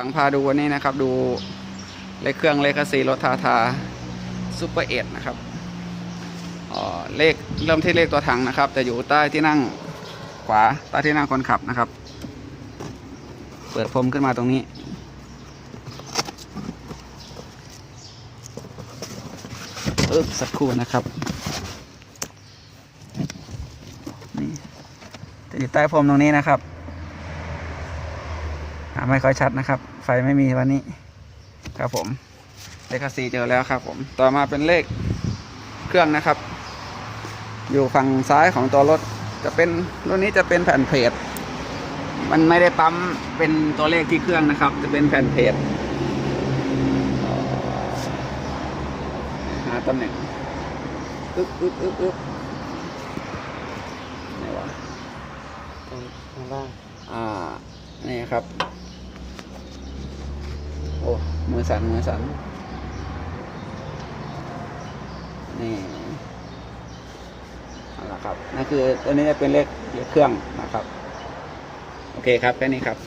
ฟังพาดูวันนี้นะครับดูเลขเครื่องเลขสีรถทาทาซูเปอร์เอ็ดนะครับอ๋อเลขเริ่มที่เลขตัวถังนะครับ จะอยู่ใต้ที่นั่งขวาใต้ที่นั่งคนขับนะครับ เปิดพรมขึ้นมาตรงนี้เออสักครู่นะครับนี่จะอยู่ใต้พรมตรงนี้นะครับ ไม่ค่อยชัดนะครับ ไฟไม่มีวันนี้ ครับผมเลขสี่เจอแล้วครับ ผม ต่อมาเป็นเลขเครื่องนะครับ อยู่ฝั่งซ้ายของตัวรถ จะเป็นรุ่นนี้จะเป็นแผ่นเพจมันไม่ได้ปั๊มเป็นตัวเลขที่เครื่องนะครับ จะเป็นแผ่นเพจหาตำแหน่งอึ๊บอึ๊บอึ๊บอึ๊บไหนวะตรงข้างล่างอ่า นี่ครับ มือสั่นมือสั่นนี่นะครับนั่นคือตัวนี้จะเป็นเลขเลขเครื่องนะครับ โอเคครับ แค่นี้ครับ